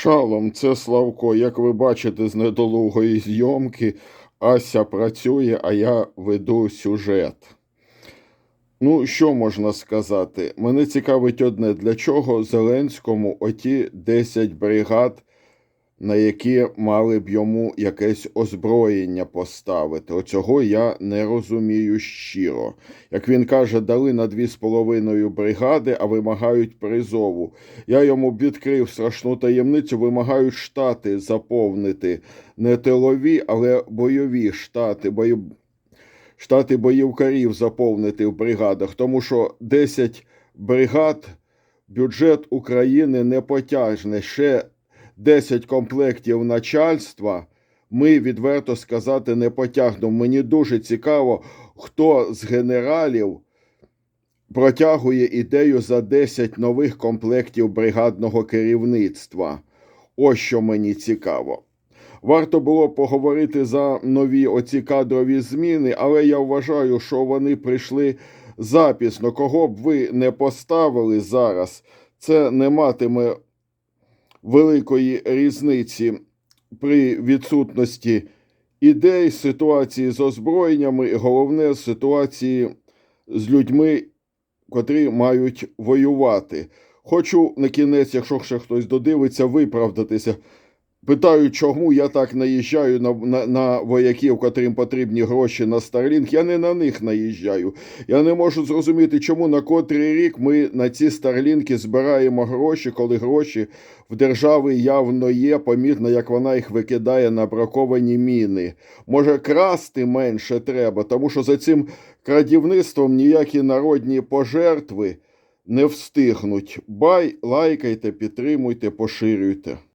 Шалом, це Славко. Як ви бачите з недолугої зйомки, Ася працює, а я веду сюжет. Ну, що можна сказати? Мене цікавить одне, для чого Зеленському оті 10 бригад, на які мали б йому якесь озброєння поставити. Оцього я не розумію щиро. Як він каже, дали на 2,5 бригади, а вимагають призову. Я йому відкрив страшну таємницю, вимагають штати заповнити не тилові, але бойові штати, бої... штати боївкарів заповнити в бригадах, тому що 10 бригад бюджет України не потягне. Ще 10 комплектів начальства ми відверто сказати не потягнемо. Мені дуже цікаво, хто з генералів протягує ідею за 10 нових комплектів бригадного керівництва. Ось що мені цікаво. Варто було поговорити за нові оці кадрові зміни, але я вважаю, що вони прийшли запісно. Кого б ви не поставили зараз, це не матиме великої різниці при відсутності ідей, ситуації з озброєннями, і головне ситуації з людьми, котрі мають воювати. Хочу на кінець, якщо ще хтось додивиться, виправдатися. Питаю, чому я так наїжджаю на, на, на вояків, котрим потрібні гроші на Starlink. Я не на них наїжджаю. Я не можу зрозуміти, чому на котрий рік ми на ці Старлінки збираємо гроші, коли гроші в держави явно є, помітно, як вона їх викидає на браковані міни. Може, красти менше треба, тому що за цим крадівництвом ніякі народні пожертви не встигнуть. Бай, лайкайте, підтримуйте, поширюйте.